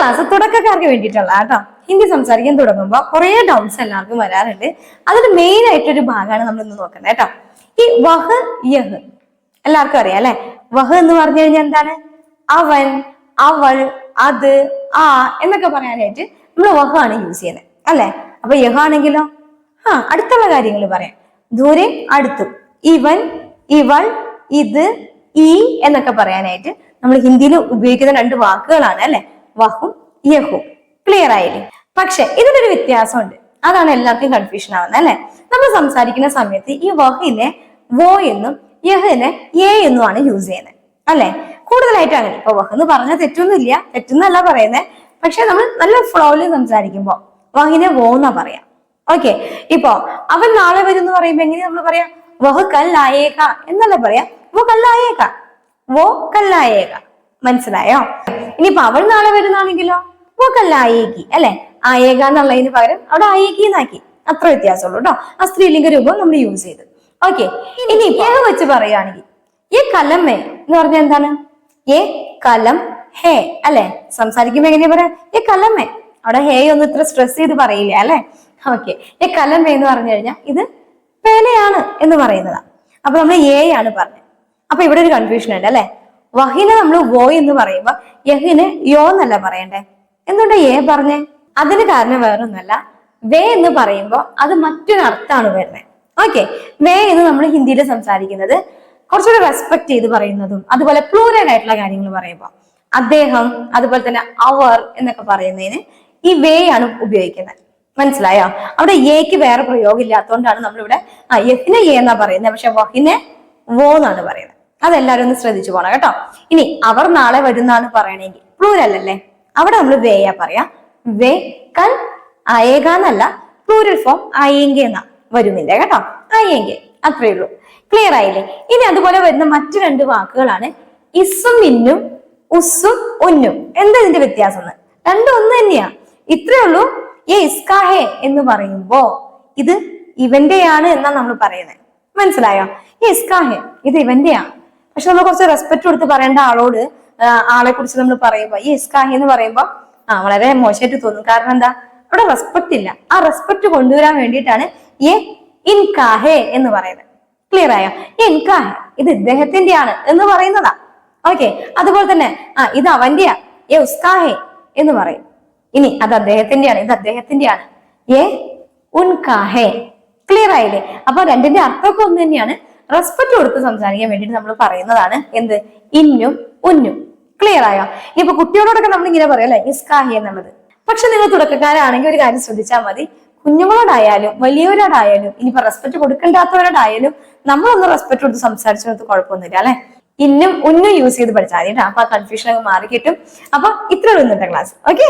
Class തുടക്കക്കാർക്ക് വേണ്ടിയിട്ടുള്ള കേട്ടോ. ഹിന്ദി സംസാരിക്കാൻ തുടങ്ങുമ്പോൾ കുറേ ഡൗട്ട്സ് എല്ലാവർക്കും വരാറുണ്ട്. അതിൽ മെയിൻ ആയിട്ടൊരു ഭാഗമാണ് നമ്മൾ ഇന്ന് നോക്കുന്നത് കേട്ടോ. ഈ വഹ് യഹ്. എല്ലാവർക്കും അറിയാം അല്ലെ? വഹ് എന്ന് പറഞ്ഞു കഴിഞ്ഞാൽ എന്താണ്? അവൻ അവൾ അത് ആ എന്നൊക്കെ പറയാനായിട്ട് നമ്മൾ വഹ് ആണ് യൂസ് ചെയ്യുന്നത്. അല്ലെ? അപ്പൊ യഹ് ആണെങ്കിലോ? ആ അടുത്തുള്ള കാര്യങ്ങൾ പറയാം. ദൂരെ അടുത്തു. ഇവൻ ഇവൾ ഇത് ഈ എന്നൊക്കെ പറയാനായിട്ട് നമ്മൾ ഹിന്ദിയിൽ ഉപയോഗിക്കുന്ന രണ്ട് വാക്കുകളാണ് അല്ലെ? വഹും യഹും ക്ലിയർ ആയില്ലേ? പക്ഷെ ഇതിനൊരു വ്യത്യാസമുണ്ട്. അതാണ് എല്ലാവർക്കും കൺഫ്യൂഷൻ ആവുന്നത് അല്ലെ? നമ്മൾ സംസാരിക്കുന്ന സമയത്ത് ഈ വഹിനെ വോ എന്നും യഹിനെ എ എന്നുമാണ് യൂസ് ചെയ്യുന്നത് അല്ലെ? കൂടുതലായിട്ട് അങ്ങനെ. ഇപ്പൊ വഹ് എന്ന് പറഞ്ഞാൽ തെറ്റൊന്നുമില്ല തെറ്റെന്നല്ല പറയുന്നത്. പക്ഷെ നമ്മൾ നല്ല ഫ്ലോയിൽ സംസാരിക്കുമ്പോൾ വഹിനെ വോ എന്നാ പറയാം. ഓക്കെ ഇപ്പോ അവൻ നാളെ വരും എന്ന് പറയുമ്പോ എങ്ങനെ നമ്മൾ പറയാം? വഹ് കല്ലായേക്ക എന്നല്ല പറയാ? വോ കല്ലായേക്ക വോ കല്ലായേക. മനസ്സിലായോ? ഇനിയിപ്പൊ അവൾ നാളെ വരുന്നാണെങ്കിലോ? പോക്കല്ല കല്ലായേകി അല്ലെ? ആയേക എന്നുള്ളതിന് പകരം അവിടെ ആയേക്കി എന്നാക്കി. അത്ര വ്യത്യാസമുള്ളൂ കേട്ടോ. ആ സ്ത്രീലിംഗ രൂപം നമ്മൾ യൂസ് ചെയ്ത്. ഓക്കെ ഇനി ഏ വെച്ച് പറയുകയാണെങ്കിൽ ഈ കലം മേ? എന്ന് പറഞ്ഞാൽ എന്താണ്? ഏ കലം ഹേ അല്ലെ? സംസാരിക്കുമ്പോ എങ്ങനെയാ പറയാ? ഏ കലം മേ? അവിടെ ഹേ ഒന്നും ഇത്ര സ്ട്രെസ് ചെയ്ത് പറയില്ല അല്ലെ? ഓക്കെ ഏ കലം മേ എന്ന് പറഞ്ഞു കഴിഞ്ഞാൽ ഇത് പേനയാണ് എന്ന് പറയുന്നതാ. അപ്പൊ നമ്മൾ ഏ ആണ് പറഞ്ഞത്. അപ്പൊ ഇവിടെ ഒരു കൺഫ്യൂഷൻ ഉണ്ട് അല്ലെ? വഹിനെ നമ്മൾ വോ എന്ന് പറയുമ്പോ യഹിന് യോ എന്നല്ല പറയണ്ടേ? എന്തുകൊണ്ട് ഏ പറഞ്ഞേ? അതിന് കാരണം വേറൊന്നല്ല വേ എന്ന് പറയുമ്പോ അത് മറ്റൊരു അർത്ഥമാണ് വരുന്നത്. ഓക്കെ വേ എന്ന് നമ്മൾ ഹിന്ദിയിൽ സംസാരിക്കുന്നത് കുറച്ചുകൂടെ റെസ്പെക്ട് ചെയ്ത് പറയുന്നതും അതുപോലെ പ്ലൂരൽ ആയിട്ടുള്ള കാര്യങ്ങൾ പറയുമ്പോൾ അദ്ദേഹം അതുപോലെ തന്നെ അവർ എന്നൊക്കെ പറയുന്നതിന് ഈ വേ ആണ് ഉപയോഗിക്കുന്നത്. മനസ്സിലായോ? അവിടെ ഏക്ക് വേറെ പ്രയോഗം ഇല്ലാത്തതുകൊണ്ടാണ് നമ്മളിവിടെ യഹിനെ എ എന്നാ പറയുന്നത്. പക്ഷെ വഹിനെ വോ എന്നാണ് പറയുന്നത്. അതെല്ലാരും ഒന്ന് ശ്രദ്ധിച്ചു പോണം കേട്ടോ. ഇനി അവർ നാളെ വരുന്നാണ് പറയണെങ്കിൽ പ്ലൂരൽ അല്ലേ അവിടെ നമ്മൾ വേയാ പറയാ. വേ കൽ അയേകാന്നല്ല പ്ലൂരൽ ഫോം ആയെങ്കി എന്നാ വരുമില്ല കേട്ടോ? ആയെങ്കി അത്രയേ ഉള്ളൂ. ക്ലിയർ ആയില്ലേ? ഇനി അതുപോലെ വരുന്ന മറ്റു രണ്ട് വാക്കുകളാണ് ഇസും ഇന്നും ഉസ്സും ഉന്നും. എന്താ ഇതിന്റെ വ്യത്യാസം രണ്ടും ഒന്ന് തന്നെയാ. ഇത്രേ ഉള്ളൂ. ഏ ഇസ്കാഹെ എന്ന് പറയുമ്പോ ഇത് ഇവന്റെയാണ് എന്നാ നമ്മൾ പറയുന്നത് മനസ്സിലായോ? ഈ ഇസ്കാഹെ ഇത് ഇവന്റെയാണ് പക്ഷെ നമ്മൾ കുറച്ച് റെസ്പെക്ട് കൊടുത്ത് പറയേണ്ട ആളോട് ആളെ കുറിച്ച് നമ്മൾ പറയുമ്പോ ഈ ഇസ്കാഹി എന്ന് പറയുമ്പോ ആ വളരെ മോശമായിട്ട് തോന്നും. കാരണം എന്താ? അവിടെ റെസ്പെക്ട് ഇല്ല. ആ റെസ്പെക്ട് കൊണ്ടുവരാൻ വേണ്ടിയിട്ടാണ് ഇൻകാഹെ എന്ന് പറയുന്നത്. ക്ലിയർ ആയോ? ഇൻകാഹെ ഇത് ഇദ്ദേഹത്തിന്റെയാണ് എന്ന് പറയുന്നതാ. ഓക്കെ അതുപോലെ തന്നെ ആ ഇത് അവന്റെയാ. ഏ ഉസ്കാഹെ എന്ന് പറയും. ഇനി അത് അദ്ദേഹത്തിന്റെയാണ്. ഇത് അദ്ദേഹത്തിന്റെയാണ്. ഏ ഉൻകാഹെ. ക്ലിയർ ആയില്ലേ? അപ്പൊ രണ്ടിന്റെ അർത്ഥമൊക്കെ ഒന്ന് തന്നെയാണ്. റെസ്പെക്ട് കൊടുത്ത് സംസാരിക്കാൻ വേണ്ടിയിട്ട് നമ്മൾ പറയുന്നതാണ് എന്ത്? ഇന്നും ഉന്നും. ക്ലിയർ ആയോ? ഇപ്പൊ കുട്ടികളോടൊക്കെ നമ്മൾ ഇങ്ങനെ പറയാം അല്ലെ? ഇസ്കാഹി എന്നുള്ളത്. പക്ഷെ നിങ്ങൾ തുടക്കക്കാരാണെങ്കിൽ ഒരു കാര്യം ശ്രദ്ധിച്ചാൽ മതി. കുഞ്ഞുങ്ങളോടായാലും വലിയവരോടായാലും ഇനിയിപ്പോ റെസ്പെക്ട് കൊടുക്കേണ്ടാത്തവരോടായാലും നമ്മളൊന്ന് റെസ്പെക്ട് കൊടുത്ത് സംസാരിച്ചത് കുഴപ്പമൊന്നുമില്ല അല്ലെ? ഇന്നും ഉന്നും യൂസ് ചെയ്ത് പഠിച്ചാൽ മതി കേട്ടോ അപ്പൊ ആ കൺഫ്യൂഷൻ ഒക്കെ മാറി കിട്ടും അപ്പൊ ഇത്ര ഉള്ളൂ ഇന്നത്തെ ക്ലാസ് ഓക്കെ